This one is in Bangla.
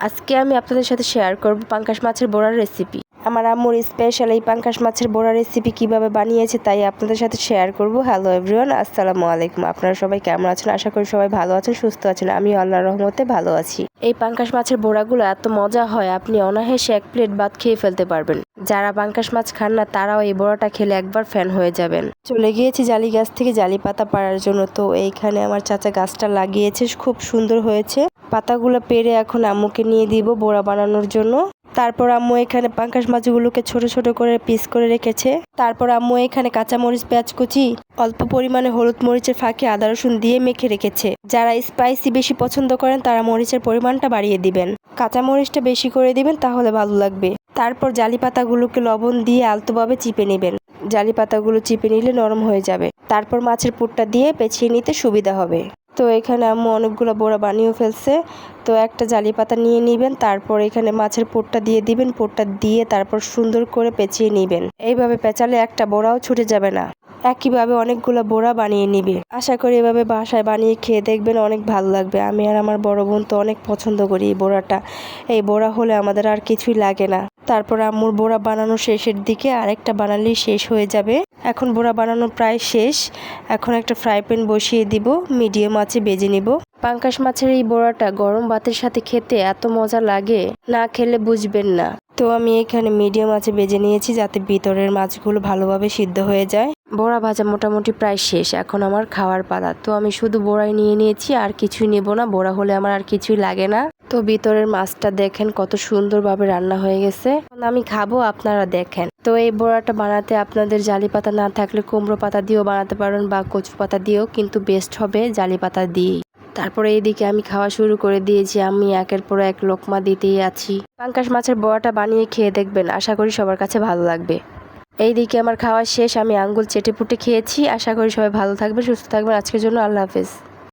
আজকে আমি আপনাদের সাথে শেয়ার করব পাঙ্কাশ মাছের বড়ার রেসিপি আমার আম্মুর স্পেশাল এই পাঙ্কাশ মাছের বড়া রেসিপি কীভাবে বানিয়েছে তাই আপনাদের সাথে শেয়ার করব। হ্যালো এভরিওয়ান আসসালামু আলাইকুম। আপনারা সবাই কেমন আছেন? আশা করি সবাই ভালো আছেন, সুস্থ আছেন। আমি আল্লাহর রহমতে ভালো আছি। এই পাঙ্কাশ মাছের বড়াগুলো এত মজা হয়, আপনি অনায়াসে এক প্লেট ভাত খেয়ে ফেলতে পারবেন। যারা পাঙ্কাশ মাছ খান না, তারাও এই বড়াটা খেলে একবার ফ্যান হয়ে যাবেন। চলে গিয়েছি জালি গাছ থেকে জালি পাতা পাড়ার জন্য। তো এইখানে আমার চাচা গাছটা লাগিয়েছে, খুব সুন্দর হয়েছে। পাতাগুলো পেরে এখন আম্মুকে নিয়ে দিব বোড়া বানানোর জন্য। তারপর আম্মু এখানে পাঙ্কাশ মাছগুলোকে ছোট ছোট করে পিস করে রেখেছে। তারপর আম্মু এখানে কাঁচামরিচ পেঁয়াজ কুচি অল্প পরিমাণে হলুদ মরিচের ফাঁকে আদা রসুন দিয়ে মেখে রেখেছে। যারা স্পাইসি বেশি পছন্দ করেন, তারা মরিচের পরিমাণটা বাড়িয়ে দিবেন। কাঁচা মরিচটা বেশি করে দিবেন, তাহলে ভালো লাগবে। তারপর জালি পাতাগুলোকে লবণ দিয়ে আলতোভাবে চিপে নেবেন। জালি পাতাগুলো চিপে নিলে নরম হয়ে যাবে। তারপর মাছের পুরটা দিয়ে পেঁচিয়ে নিতে সুবিধা হবে। তো এখানে আম্মু অনেকগুলো বড়া বানিয়েও ফেলছে। তো একটা জালি পাতা নিয়ে নিবেন, তারপর এখানে মাছের পোটটা দিয়ে দিবেন পোটটা দিয়ে তারপর সুন্দর করে পেঁচিয়ে নিবেন। এইভাবে পেঁচালে একটা বড়াও ছুটে যাবে না। একইভাবে অনেকগুলো বড়া বানিয়ে নিবে। আশা করি এভাবে বাসায় বানিয়ে খেয়ে দেখবেন অনেক ভালো লাগবে। আমি আর আমার বড় বোন তো অনেক পছন্দ করি এই বড়াটা। এই বড়া হলে আমাদের আর কিছুই লাগে না। তারপর আম্মুর বড়া বানানো শেষের দিকে আরেকটা বানালেই শেষ হয়ে যাবে। এখন বড়া বানানো প্রায় শেষ। এখন একটা ফ্রাই প্যান বসিয়ে দিব, মিডিয়াম আছে বেজে নিব। পাঙ্কাশ মাছের এই বড়াটা গরম ভাতের সাথে খেতে এত মজা লাগে, না খেলে বুঝবেন না। তো আমি এখানে মিডিয়াম আছে বেজে নিয়েছি যাতে ভিতরের মাছগুলো ভালোভাবে সিদ্ধ হয়ে যায়। বড়া ভাজা মোটামুটি প্রায় শেষ, এখন আমার খাওয়ার পালা। তো আমি শুধু বড়াই নিয়ে নিয়েছি, আর কিছুই নেব না, বড়া হলে আমার আর কিছুই লাগে না। তো ভিতরের মাছটা দেখেন কত সুন্দরভাবে রান্না হয়ে গেছে। আমি খাব, আপনারা দেখেন। তো এই বড়াটা বানাতে আপনাদের জালি পাতা না থাকলে কুমড়ো পাতা দিয়েও বানাতে পারেন বা কচু পাতা দিয়েও, কিন্তু বেস্ট হবে জালি পাতা দিয়ে তারপরে এইদিকে আমি খাওয়া শুরু করে দিয়েছি, আমি একের পর এক লোকমা দিতেই আছি। পাঙ্কাশ মাছের বড়াটা বানিয়ে খেয়ে দেখবেন, আশা করি সবার কাছে ভালো লাগবে। এইদিকে আমার খাওয়া শেষ, আমি আঙ্গুল চেটে পুটে খেয়েছি, আশা করি সবাই ভালো থাকবেন, সুস্থ থাকবেন, আজকের জন্য আল্লাহ হাফেজ।